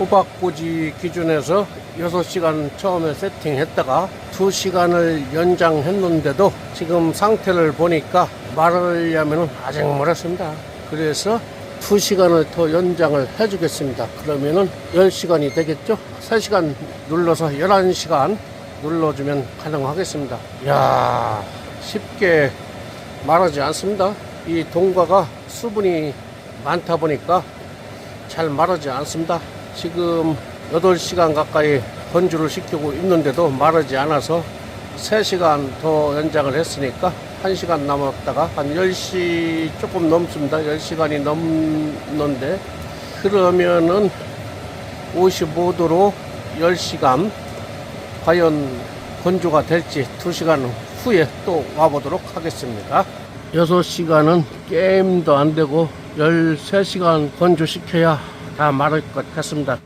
호박꽂이 기준에서 6시간 처음에 세팅했다가 2시간을 연장했는데도 지금 상태를 보니까 말하려면 아직 멀었습니다. 그래서 2시간을 더 연장을 해주겠습니다. 그러면은 10시간이 되겠죠? 3시간 눌러서 11시간 눌러주면 가능하겠습니다. 이야, 쉽게 말하지 않습니다. 이 동과가 수분이 많다 보니까 잘 마르지 않습니다. 지금 8시간 가까이 건조를 시키고 있는데도 마르지 않아서 3시간 더 연장을 했으니까 1시간 남았다가 한 10시 조금 넘습니다. 10시간이 넘는데 그러면은 55도로 10시간 과연 건조가 될지 2시간 후에 또 와보도록 하겠습니다. 6시간은 게임도 안 되고 13시간 건조시켜야 다 마를 것 같습니다.